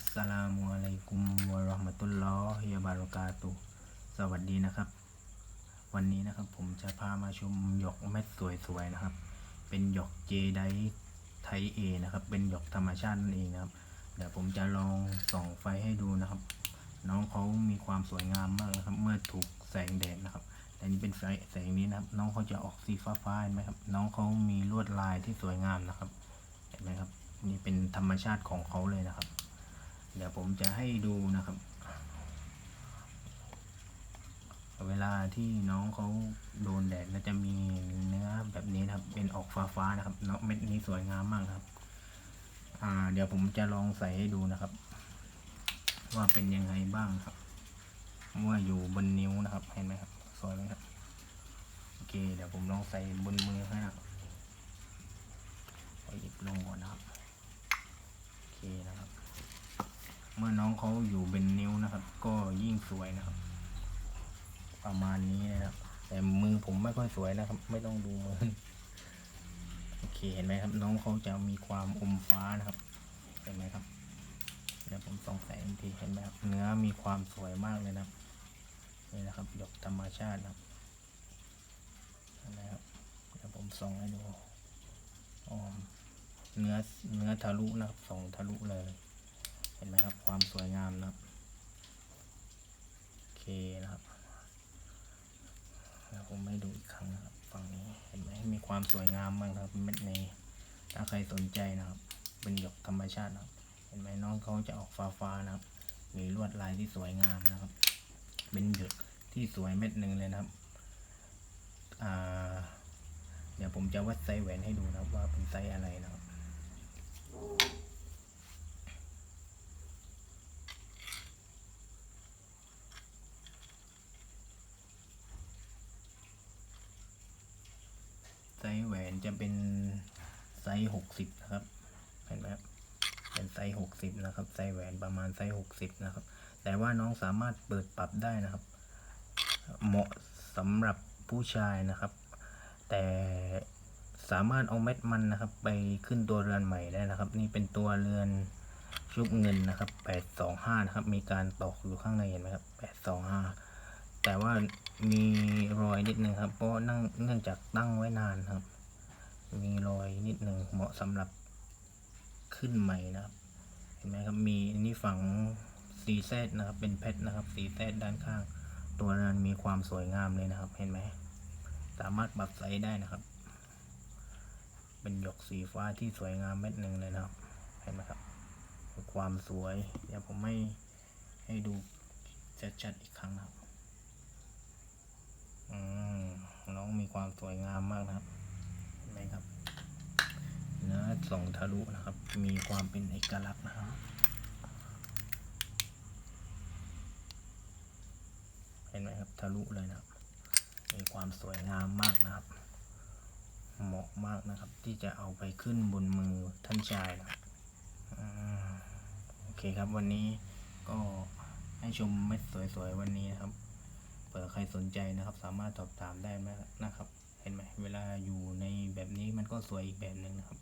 สสลามุอะลัยกุมวะราะห์มะตุลลอฮิวะบารอกาตุสวัสดีนะครับ วันนี้นะครับผมจะพามาชมหยกเม็ดสวยๆนะครับ เป็นหยกเจไดไทเอนะครับ เป็นหยกธรรมชาตินั่นเองนะครับ เดี๋ยวผมจะลองส่องไฟให้ดูนะครับ น้องเขามีความสวยงามมากนะครับ เมื่อถูกแสงแดดนะครับ แต่นี่เป็นไฟแสงนี้นะครับ น้องเขาจะออกสีฟ้าๆไหมครับ น้องเขามีลวดลายที่สวยงามนะครับ เห็นไหมครับ นี่เป็นธรรมชาติของเขาเลยนะครับ เดี๋ยวผมจะให้ดูนะครับ เวลาที่น้องเขาโดนแดดแล้วจะมีเนื้อแบบนี้นะครับ เป็นออกฟ้าๆนะครับเนาะเม็ดนี้สวยงามมากครับ อ่า เดี๋ยวผมจะลองใส่ให้ดูนะครับ ว่าเป็นยังไงบ้างครับเมื่ออยู่บนนิ้วนะครับเห็นไหมครับสวยไหมครับโอเคเดี๋ยวผมลองใส่บนมือให้นะครับเอาหยิบลงก่อนนะครับโอเคนะครับ เมื่อน้องเขาอยู่เป็นนิ้วนะครับ ก็ยิ่งสวยนะครับ ประมาณนี้นะครับ แต่มือผมไม่ค่อยสวยนะครับ ไม่ต้องดูมือโอเคเห็นไหมครับ น้องเขาจะมีความอมฟ้านะครับเห็นไหมครับเดี๋ยวผมส่องแสงทีเห็นไหมครับเนื้อมีความสวยมากเลยนะครับนี่นะครับหยกธรรมชาตินะครับนไหมครับเดี๋ยวผมส่องให้ดูอ๋อเนื้อเนื้อทะลุนะครับส่องทะลุเลย เห็นไหมครับ ความสวยงามนะครับ โอเคนะครับเดี๋ยวผมให้ดูอีกครั้งนะครับฝั่งนี้เห็นไหมมีความสวยงามมากครับเม็ดนี้ถ้าใครสนใจนะครับ เป็นหยกธรรมชาตินะครับ เห็นไหมน้องเขาจะออกฟ้าๆนะครับ มีลวดลายที่สวยงามนะครับ เป็นหยกที่สวยเม็ดหนึ่งเลยนะครับอ่าเดี๋ยวผมจะวัดไซส์แหวนให้ดูนะครับว่าเป็นไซส์อะไรนะครับ ไซส์แหวน จะเป็นไซส์หกสิบนะครับ เห็นไหมครับเป็นไซส์หกสิบนะครับ ไซส์แหวนประมาณไซส์หกสิบนะครับ แต่ว่าน้องสามารถเปิดปรับได้นะครับ เหมาะสำหรับผู้ชายนะครับ แต่สามารถเอาเม็ดมันนะครับ ไปขึ้นตัวเรือนใหม่ได้นะครับ นี่เป็นตัวเรือนชุบเงินนะครับแปดสองห้านะครับ มีการตอกอยู่ข้างในเห็นไหมครับแปดสองห้าแต่ว่ามีรอยนิดนึงครับ เพราะนั่งเนื่องจากตั้งไว้นานครับ มีรอยนิดหนึ่งเหมาะสำหรับขึ้นใหม่นะครับ เห็นไหมครับมีอันนี้ฝังสีแซดนะครับ เป็นเพชรนะครับสีแซดด้านข้าง ตัวนั้นมีความสวยงามเลยนะครับ เห็นไหมสามารถปรับไซส์ได้นะครับ เป็นหยกสีฟ้าที่สวยงามเม็ดหนึ่งเลยนะครับ เห็นไหมครับ ความสวย เดี๋ยวผมไม่ให้ดูชัดๆอีกครั้งนะครับอืมน้องมีความสวยงามมากนะครับ เห็นไหมครับ เนื้อ ส่องทะลุนะครับ มีความเป็นเอกลักษณ์นะครับ เห็นไหมครับทะลุเลยนะครับ มีความสวยงามมากนะครับ เหมาะมากนะครับ ที่จะเอาไปขึ้นบนมือท่านชายนะครับอืมโอเคครับวันนี้ก็ให้ชมเม็ดสวยๆวันนี้นะครับเผื่อใครสนใจนะครับ สามารถสอบถามได้นะครับ เห็นไหมเวลาอยู่ในแบบนี้มันก็สวยอีกแบบหนึ่งนะครับ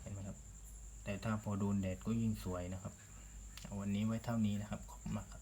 เห็นไหมครับ แต่ ถ้าพอโดนแดดก็ยิ่งสวยนะครับเอาวันนี้ไว้เท่านี้นะครับ ขอบคุณมากครับ